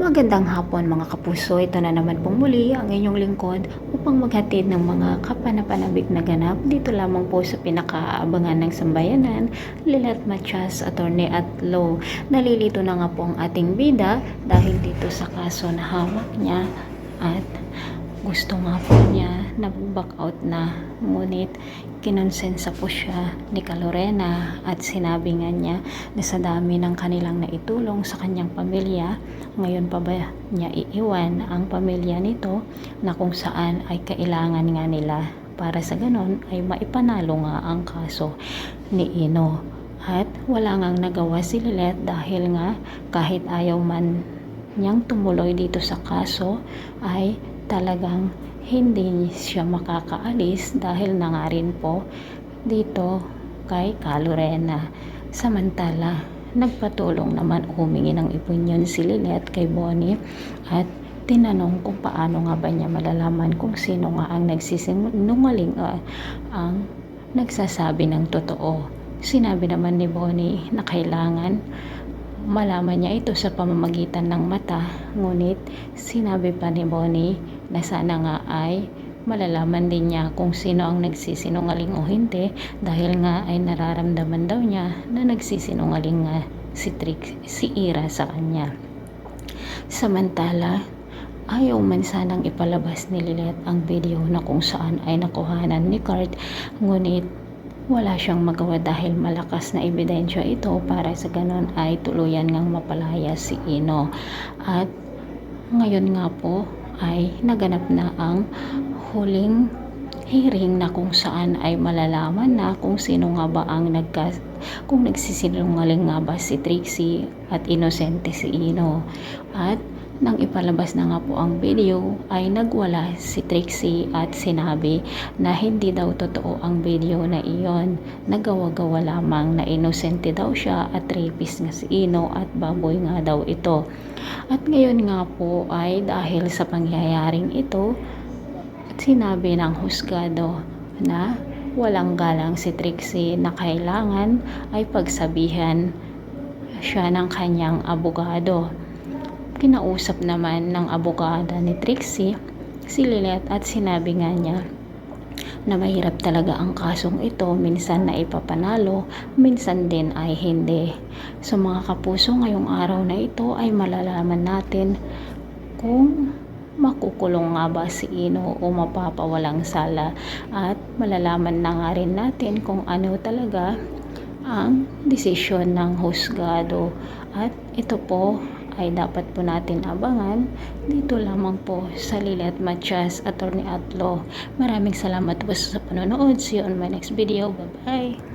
Magandang hapon mga kapuso, ito na naman pong muli ang inyong lingkod upang maghatid ng mga kapanapanabik na ganap dito lamang po sa pinakaabangan ng sambayanan, Lilat Matias, Attorney at Law. Nalilito na nga po ang ating bida dahil dito sa kaso na hawak niya at gusto nga po niya na back out na. Ngunit kinonsensa po siya ni Kalorena at sinabi nga niya na sa dami ng kanilang naitulong sa kanyang pamilya ngayon pa ba niya iiwan ang pamilya nito na kung saan ay kailangan nga nila? Para sa ganon ay maipanalo nga ang kaso ni Ino. At wala ngang nagawa si Lilet dahil nga kahit ayaw man niyang tumuloy dito sa kaso ay talagang hindi siya makakaalis dahil na nga rin po dito kay Kalorena. Samantala, nagpatulong naman humingi ng opinion si Lilet kay Bonnie at tinanong kung paano nga ba niya malalaman kung sino nga ang nagsisinungaling uh, ang nagsasabi ng totoo. Sinabi naman ni Bonnie na kailangan malaman niya ito sa pamamagitan ng mata ngunit sinabi pa ni Bonnie na sana nga ay malalaman din niya kung sino ang nagsisinungaling o hindi dahil nga ay nararamdaman daw niya na nagsisinungaling nga si Trix, si Ira sa kanya. Samantala, ayaw man sanang ipalabas ni Lilet ang video na kung saan ay nakuhanan ni Kurt ngunit wala siyang magawa dahil malakas na ebidensya ito para sa ganon ay tuluyan ngang mapalaya si Ino. At ngayon nga po ay naganap na ang huling hearing na kung saan ay malalaman na kung sino nga ba ang nagka kung nagsisinungaling nga ba si Trixie at inosente si Ino. At nang ipalabas na nga po ang video ay nagwala si Trixie at sinabi na hindi daw totoo ang video na iyon. Nagawa-gawa lamang na inosente daw siya at rapist nga si Ino at baboy nga daw ito. At ngayon nga po ay dahil sa pangyayaring ito, sinabi ng husgado na walang galang si Trixie na kailangan ay pagsabihan siya ng kanyang abogado. Kinausap naman ng abogada ni Trixie si Lilet at sinabi nga niya na mahirap talaga ang kasong ito, minsan na ipapanalo, minsan din ay hindi. So mga kapuso, ngayong araw na ito ay malalaman natin kung makukulong nga ba si Ino o mapapawalang sala. At malalaman na nga rin natin kung ano talaga ang desisyon ng husgado. At ito po ay dapat po natin abangan dito lamang po sa Lilet Matias Attorney at Law. Maraming salamat po sa panonood. See you on my next video. Bye-bye.